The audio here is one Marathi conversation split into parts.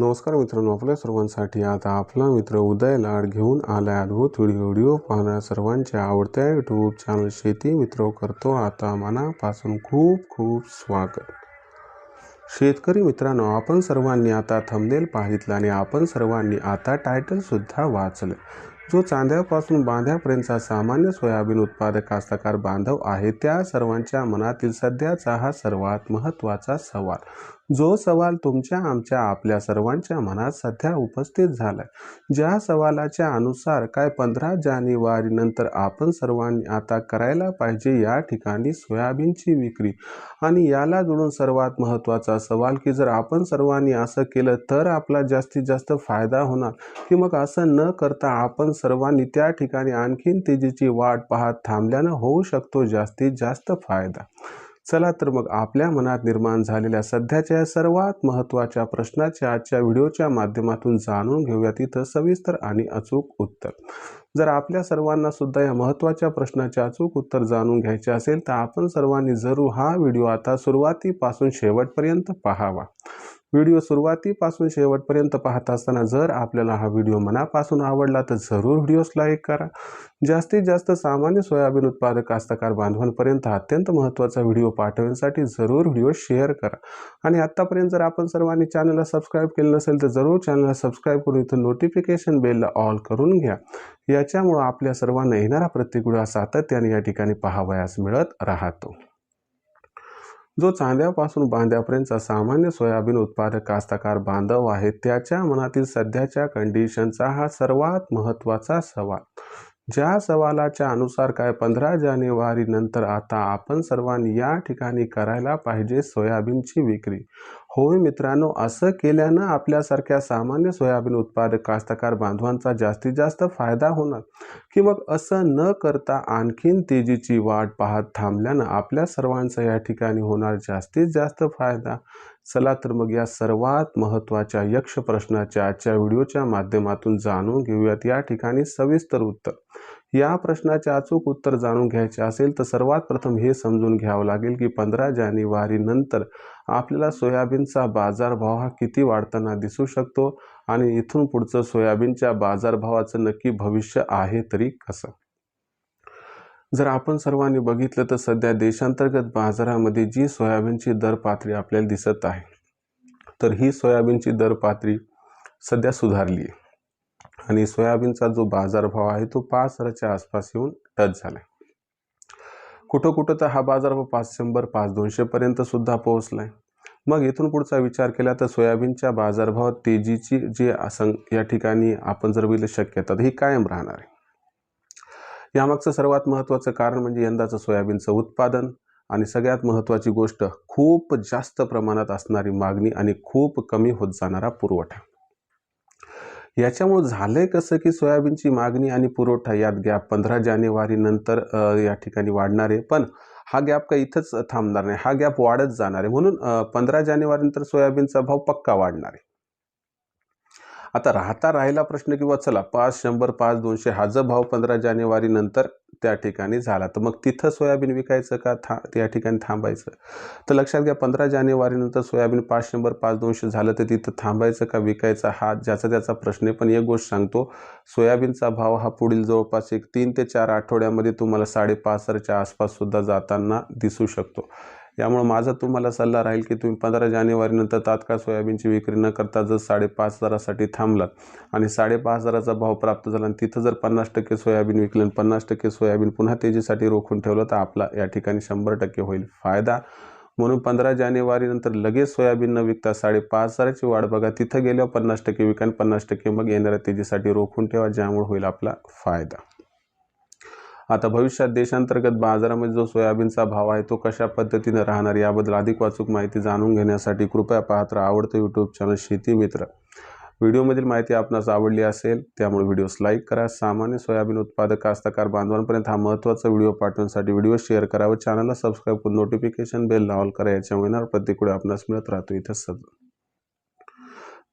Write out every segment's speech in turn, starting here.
नमस्कार मित्रांनो आपल्या सर्वांसाठी आता आपला मित्र उदय लाड घेऊन आला अद्भुत व्हिडिओ व्हिडिओ पाहणाऱ्या सर्वांच्या आवडत्या यूट्यूब चॅनल शेती मित्र करतो आता मनापासून खूप खूप स्वागत. शेतकरी मित्रांनो आपण सर्वांनी आता थंबनेल पाहितलं आणि आपण सर्वांनी आता टायटलसुद्धा वाचलं. जो चांद्यापासून बांध्यापर्यंतचा सामान्य सोयाबीन उत्पादक कास्तकार बांधव आहे त्या सर्वांच्या मनातील सध्याचा हा सर्वात महत्त्वाचा सवाल. जो सवाल तुमच्या आमच्या आपल्या सर्वांच्या मनात सध्या उपस्थित झाला ज्या सवालाच्या अनुसार काय पंधरा जानेवारीनंतर आपण सर्वांनी आता करायला पाहिजे या ठिकाणी सोयाबीनची विक्री. आणि याला जोडून सर्वात महत्त्वाचा सवाल की जर आपण सर्वांनी असं केलं तर आपला जास्तीत जास्त फायदा होणार की मग असं न करता आपण सर्वांनी त्या ठिकाणी आणखीन तेजीची वाट पाहत थांबल्यानं होऊ शकतो जास्तीत जास्त फायदा. चला तर मग आपल्या मनात निर्माण झालेल्या सध्याच्या सर्वात महत्त्वाच्या प्रश्नाच्या आजच्या व्हिडिओच्या माध्यमातून जाणून घेऊया. तिथं सविस्तर आणि अचूक उत्तर. जर आपल्या सर्वांना सुद्धा या महत्त्वाच्या प्रश्नाचे अचूक उत्तर जाणून घ्यायचे असेल तर आपण सर्वांनी जरूर हा व्हिडिओ आता सुरुवातीपासून शेवटपर्यंत पाहावा. व्हिडिओ सुरुवातीपासून शेवटपर्यंत पाहत असताना जर आपल्याला हा व्हिडिओ मनापासून आवडला तर जरूर व्हिडिओस लाईक करा. जास्तीत जास्त सामान्य सोयाबीन उत्पादक कास्तकार बांधवांपर्यंत अत्यंत महत्त्वाचा व्हिडिओ पाठवण्यासाठी जरूर व्हिडिओ शेअर करा. आणि आत्तापर्यंत जर आपण सर्वांनी चॅनलला सबस्क्राईब केलं नसेल तर जरूर चॅनलला सबस्क्राईब करून इथं नोटिफिकेशन बेलला ऑल करून घ्या. याच्यामुळं आपल्या सर्वांना येणारा प्रत्येक व्हिडिओ सातत्याने या ठिकाणी पाहावयास मिळत राहतो. जो चांद्यापासून बांध्यापर्यंतचा सामान्य सोयाबीन उत्पादक कास्तकार बांधव आहे त्याच्या मनातील सध्याच्या कंडिशनचा हा सर्वात महत्त्वाचा सवाल. ज्या सवालाच्या अनुसार काय पंधरा जानेवारी नंतर आता आपण सर्वांनी या ठिकाणी करायला पाहिजे सोयाबीनची विक्री. होय मित्रांनो असं केल्यानं आपल्यासारख्या सामान्य सोयाबीन उत्पादक कास्तकार बांधवांचा जास्तीत जास्त फायदा होणार. की मग असं न करता आणखीन तेजीची वाट पाहत थांबल्यानं आपल्या सर्वांचा या ठिकाणी होणार जास्तीत जास्त फायदा. चला तर मग या सर्वात महत्त्वाच्या यक्ष प्रश्नाच्या आजच्या व्हिडिओच्या माध्यमातून जाणून घेऊयात. या ठिकाणी सविस्तर उत्तर. या प्रश्नाचे अचूक उत्तर जाणून घ्यायचे असेल तर सर्वात प्रथम हे समजून घ्यावं लागेल की पंधरा जानेवारीनंतर आपल्याला सोयाबीनचा बाजारभाव हा किती वाढताना दिसू शकतो आणि इथून पुढचं सोयाबीनच्या बाजारभावाचं नक्की भविष्य आहे तरी कसं? जर आपण सर्वांनी बघितलं तर सध्या देशांतर्गत बाजारामध्ये जी सोयाबीनची दर पातळी आपल्याला दिसत आहे तर ही सोयाबीनची दर पातळी सध्या सुधारली आहे. आणि सोयाबीनचा जो बाजारभाव आहे तो पाच हजाराच्या आसपास येऊन टच झाला कुठं कुठं तर हा बाजारभाव पाच शंभर पाच दोनशेपर्यंत सुद्धा पोहोचला आहे मग इथून पुढचा विचार केला तर सोयाबीनच्या बाजारभावात तेजीची जी असं या ठिकाणी आपण जर बघितलं शक्यता तर ही कायम राहणार आहे. यामागचं सर्वात महत्त्वाचं कारण म्हणजे यंदाचं सोयाबीनचं उत्पादन आणि सगळ्यात महत्त्वाची गोष्ट खूप जास्त प्रमाणात असणारी मागणी आणि खूप कमी होत जाणारा पुरवठा. याच्यामुळं झालंय कसं की सोयाबीनची मागणी आणि पुरवठा यात गॅप पंधरा जानेवारीनंतर या ठिकाणी वाढणार आहे. पण हा गॅप काही इथंच थांबणार नाही. हा गॅप वाढत जाणार आहे. म्हणून पंधरा जानेवारीनंतर सोयाबीनचा भाव पक्का वाढणार आहे. आता राहता राहिला प्रश्न किंवा चला पाच शंभर पाच दोनशे हा जर भाव पंधरा जानेवारी नंतर त्या ठिकाणी झाला. तर मग तिथं सोयाबीन विकायचं का? था त्या ठिकाणी थांबायचं. तर लक्षात घ्या पंधरा जानेवारीनंतर सोयाबीन पाच शंभर पाच दोनशे झालं तर तिथं थांबायचं का? विकायचं हा ज्याचा त्याचा प्रश्न आहे. पण एक गोष्ट सांगतो सोयाबीनचा भाव हा पुढील जवळपास एक तीन ते चार आठवड्यामध्ये तुम्हाला साडेपाच हजारच्या आसपाससुद्धा जाताना दिसू शकतो. त्यामुळं माझा तुम्हाला सल्ला राहील की तुम्ही पंधरा जानेवारीनंतर तात्काळ सोयाबीनची विक्री न करता जर साडेपाच हजारासाठी थांबलात आणि साडेपाच हजाराचा भाव प्राप्त झाला आणि तिथं जर पन्नास टक्के सोयाबीन विकलं आणि पन्नास टक्के सोयाबीन पुन्हा तेजीसाठी रोखून ठेवलं तर आपला या ठिकाणी शंभर टक्के होईल फायदा. म्हणून पंधरा जानेवारीनंतर लगेच सोयाबीन न विकता साडेपाच हजाराची वाढ बघा. तिथं गेल्यावर पन्नास टक्के विका आणि पन्नास टक्के मग येणाऱ्या तेजीसाठी रोखून ठेवा ज्यामुळे होईल आपला फायदा. आता भविष्यात देशांतर्गत बाजारामध्ये जो सोयाबीनचा भाव आहे तो कशा पद्धतीने राहणार याबद्दल अधिक वाचूक माहिती जाणून घेण्यासाठी कृपया पाहत राहा आवडतं यूट्यूब चॅनल शेती मित्र. व्हिडिओमधील माहिती आपणास आवडली असेल त्यामुळे व्हिडिओस लाईक करा. सामान्य सोयाबीन उत्पादक कास्तकार बांधवांपर्यंत हा महत्त्वाचा व्हिडिओ पाठवण्यासाठी व्हिडिओ शेअर करा व चॅनलला सबस्क्राईब करून नोटिफिकेशन बेल लावल करा याच्यामुळे येणार प्रत्येक वेळी आपणास मिळत राहतो. इथं सद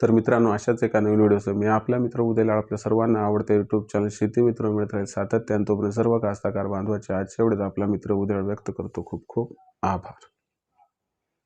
तर मित्रांनो अशाच एका नवीन व्हिडिओसह मी आपला मित्र उद्याला आपल्या सर्वांना आवडते यूट्यूब चॅनल शेती मित्र मिळत राहील सातत्यानं. तोपर्यंत सर्व कास्तकार बांधवाचे आजच्या एवढेच. आपला मित्र उद्या व्यक्त करतो. खूप खूप आभार.